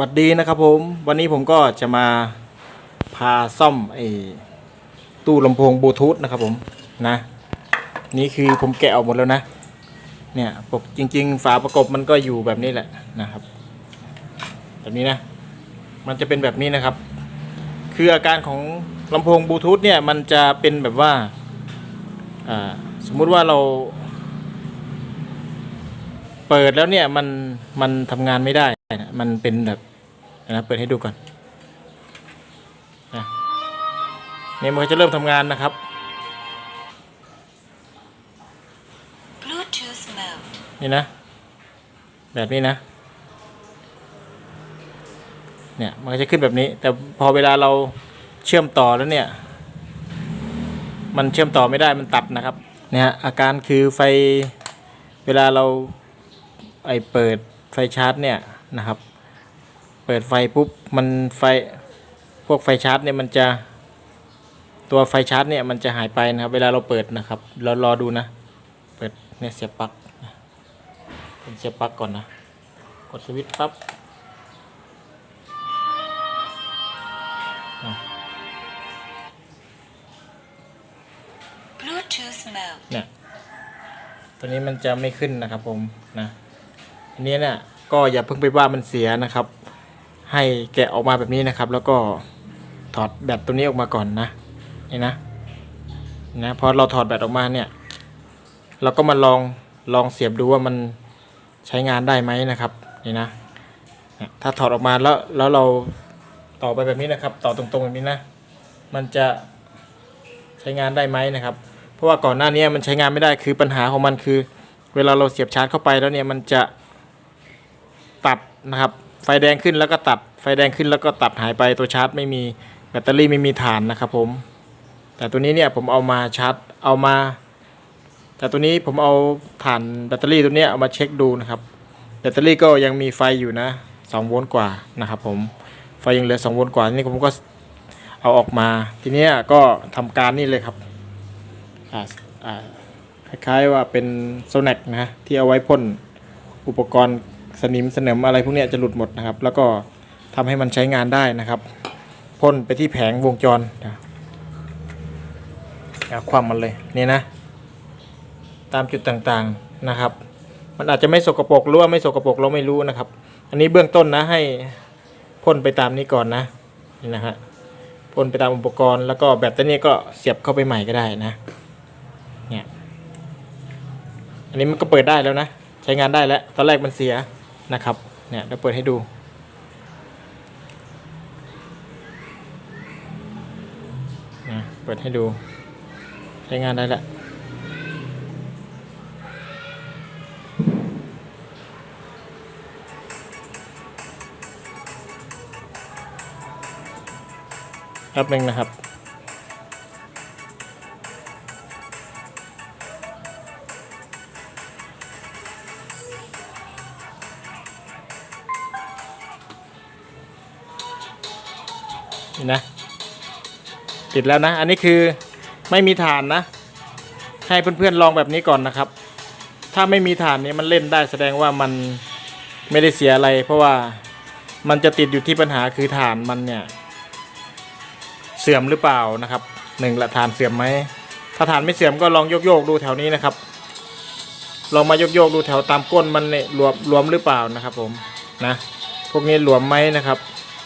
วัสดีนะครับผม วันนี้ผมก็จะมาพาซ่อมไอ้ตู้ลำโพงบลูทูธนะครับผมนะ นี่คือผมแกะออกหมดแล้วนะ เนี่ยปกจริง ๆ ฝาประกบมันก็อยู่แบบนี้แหละนะครับ แบบนี้นะ มันจะเป็นแบบนี้นะครับ คืออาการของลำโพงบลูทูธเนี่ยมันจะเป็นแบบว่าอ่าสมมุติว่าเราเปิดแล้วเนี่ยมันมันทำงานไม่ได้ นะมันเป็นแบบนะเปิดให้ดูก่อนนะเนี่ยมันก็จะเริ่มทำงานนะครับ Bluetooth mode. นี่นะ แบบนี้นะ เนี่ยมันก็จะขึ้นแบบนี้ แต่พอเวลาเราเชื่อมต่อแล้วเนี่ย มันเชื่อมต่อไม่ได้มันตัดนะครับ เนี่ยฮะอาการคือไฟเวลาเราไอเปิดไฟชาร์จเนี่ย นะครับ เปิดไฟปุ๊บมันไฟพวกไฟชาร์จเนี่ยมันจะตัวไฟชาร์จเนี่ยมันจะหายไปนะครับ เวลาเราเปิดนะครับ เรารอดูนะ เปิดเนี่ยเสียบปลั๊กผมเสียบปลั๊กก่อนนะ กดสวิตช์ปั๊บอะ Bluetooth mode. เนี่ยตัวนี้มันจะไม่ขึ้นนะครับผมนะอันนี้เนี่ย ก็อย่าเพิ่งไปว่ามันเสียนะครับ ให้แกะออกมาแบบนี้นะครับ แล้วก็ถอดแบตตัวนี้ออกมาก่อนนะนี่นะนะพอเราถอดแบตออกมาเนี่ย เราก็มาลองลองเสียบดูว่ามันใช้งานได้ไหมนะครับนี่นะถ้าถอดออกมาแล้วแล้วเราต่อไปแบบนี้นะครับ ต่อตรงๆแบบนี้นะ มันจะใช้งานได้ไหมนะครับ เพราะว่าก่อนหน้านี้มันใช้งานไม่ได้คือปัญหาของมันคือ เวลาเราเสียบชาร์จเข้าไปแล้วเนี่ยมันจะ ตัดนะครับ ไฟแดงขึ้นแล้วก็ตัด ไฟแดงขึ้นแล้วก็ตัดหายไปตัวชาร์จไม่มีแบตเตอรี่ไม่มีฐานนะครับผม แต่ตัวนี้เนี่ยผมเอามาชาร์จเอามา แต่ตัวนี้ผมเอาฐานแบตเตอรี่ตัวเนี้ยเอามาเช็คดูนะครับ แบตเตอรี่ก็ยังมีไฟอยู่นะ2โวลต์กว่านะครับผม ไฟยังเหลือ2โวลต์กว่านี่ผมก็เอาออกมา ทีนี้ก็ทำการนี่เลยครับคล้ายๆว่าเป็นโซนักนะที่เอาไว้พ่นอุปกรณ์ สนิมสนิมอะไรพวกนี้จะหลุดหมดนะครับ แล้วก็ทำให้มันใช้งานได้นะครับพ่นไปที่แผงวงจรนะเอาความมันเลยนี่นะ ตามจุดต่างๆนะครับ มันอาจจะไม่สกปรกหรือว่าไม่สกปรกเราไม่รู้นะครับ อันนี้เบื้องต้นนะให้พ่นไปตามนี้ก่อนนะนี่นะฮะพ่นไปตามอุปกรณ์แล้วก็แบตตัวนี้ก็เสียบเข้าไปใหม่ก็ได้นะเนี่ยอันนี้มันก็เปิดได้แล้วนะ ใช้งานได้แล้ว ตอนแรกมันเสีย นะครับเนี่ยเดี๋ยวเปิดให้ดู นะเปิดให้ดู ใช้งานได้แล้วแป๊บนึงนะครับ นี่นะติดแล้วนะ อันนี้คือไม่มีฐานนะ ให้เพื่อนๆลองแบบนี้ก่อนนะครับ ถ้าไม่มีฐานนี้มันเล่นได้แสดงว่ามันไม่ได้เสียอะไร เพราะว่ามันจะติดอยู่ที่ปัญหาคือฐานมันเนี่ย เสื่อมหรือเปล่านะครับหนึ่งละฐานเสื่อมไหมถ้าฐานไม่เสื่อมก็ลองโยกโยกๆดูแถวนี้นะครับ ลองมาโยกโยกๆดูแถวตามก้นมันเนี่ยรวมรวมหรือเปล่านะครับ ผมนะ พวกนี้หลวมไหมนะครับ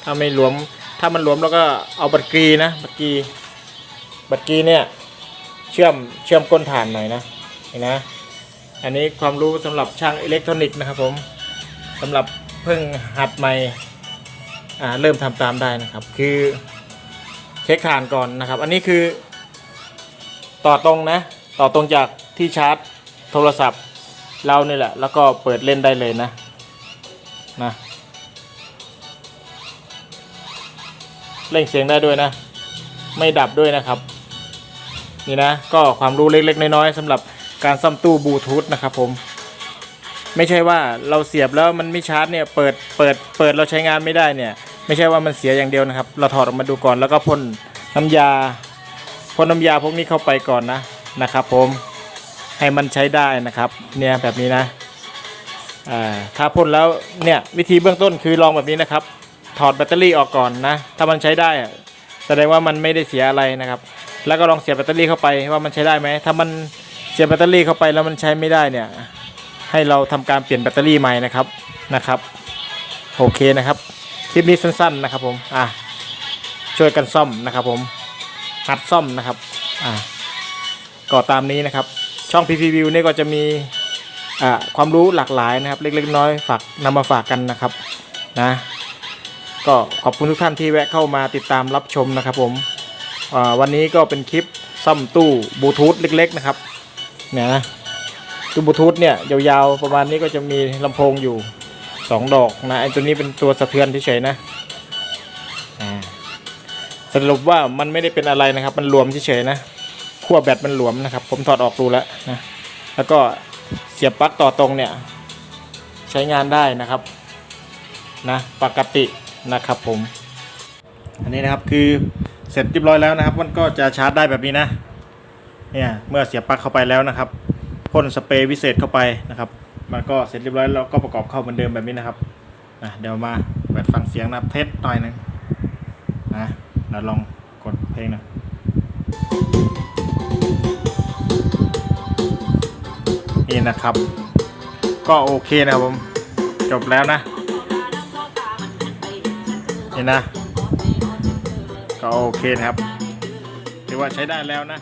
ถ้าไม่หลวม ถ้ามันหลวมแล้วก็เอาบัตรกรีนะบัตรกรีบัตรกรีเนี่ยเชื่อมเชื่อมก้นฐานหน่อยนะเห็นนะ อันนี้ความรู้สำหรับช่างอิเล็กทรอนิกส์นะครับผมสำหรับเพิ่งหัดใหม่อ่าเริ่มทำตามได้นะครับ คือเช็คฐานก่อนนะครับ อันนี้คือต่อตรงนะ ต่อตรงจากที่ชาร์จโทรศัพท์เราเนี่แหละ แล้วก็เปิดเล่นได้เลยนะนะ เร่งเสียงได้ด้วยนะ ไม่ดับด้วยนะครับ นี่นะ ก็ความรู้เล็กๆ น้อยๆสำหรับการซ่อมตู้บลูทูธนะครับผม ไม่ใช่ว่าเราเสียบแล้วมันไม่ชาร์จเนี่ย เปิด เปิด เปิดเราใช้งานไม่ได้เนี่ย ไม่ใช่ว่ามันเสียอย่างเดียวนะครับ เราถอดออกมาดูก่อนแล้วก็พ่นน้ำยาพ่นน้ำยาพวกนี้เข้าไปก่อนนะนะครับ ผม ให้มันใช้ได้นะครับ เนี่ยแบบนี้นะอ่าถ้าพ่นแล้วเนี่ยวิธีเบื้องต้นคือลองแบบนี้นะครับ ถอดแบตเตอรี่ออกก่อนนะ ถ้ามันใช้ได้แสดงว่ามันไม่ได้เสียอะไรนะครับ แล้วก็ลองเสียบแบตเตอรี่เข้าไปว่ามันใช้ได้ไหม ถ้ามันเสียบแบตเตอรี่เข้าไปแล้วมันใช้ไม่ได้เนี่ย ให้เราทำการเปลี่ยนแบตเตอรี่ใหม่นะครับนะครับ โอเคนะครับ คลิปนี้สั้นๆนะครับผม อะ ช่วยกันซ่อมนะครับผม หัดซ่อมนะครับ อะก็ตามนี้นะครับ ช่อง PP View นี่ก็จะมีอ่าความรู้หลากหลายนะครับ เล็กๆน้อยๆฝากนำมาฝากกันนะครับนะ ก็ขอบคุณทุกท่านที่แวะเข้ามาติดตามรับชมนะครับผมวันนี้ก็เป็นคลิปซ่อมตู้บลูทูธเล็ก ๆ นะครับเนี่ยนะตู้บลูทูธเนี่ยยาวๆประมาณนี้ก็จะมีลำโพงอยู่สองดอกนะไอ้ตัวนี้เป็นตัวสะเทือนเฉยๆนะสรุปว่ามันไม่ได้เป็นอะไรนะครับ มันรวมเฉยๆนะขั้วแบตมันหลวมนะครับ ผมถอดออกดูแล้วนะแล้วก็เสียบปลั๊กต่อตรงเนี่ย ใช้งานได้นะครับ นะ ปกติ นะครับผม อันนี้นะครับคือเสร็จเรียบร้อยแล้วนะครับ มันก็จะชาร์จได้แบบนี้นะ เนี่ยเมื่อเสียบปลั๊กเข้าไปแล้วนะครับพ่นสเปรย์วิเศษเข้าไปนะครับ มันก็เสร็จเรียบร้อยแล้วก็ประกอบเข้าเหมือนเดิมแบบนี้นะครับนะเดี๋ยวมาเปิดฟังเสียงนะครับเทสหน่อยนึงนะเราลองกดเพลงนะนี่นะครับ ก็โอเคนะครับผมจบแล้วนะ นี่นะ ก็โอเคนะครับถือว่าใช้ได้แล้วนะ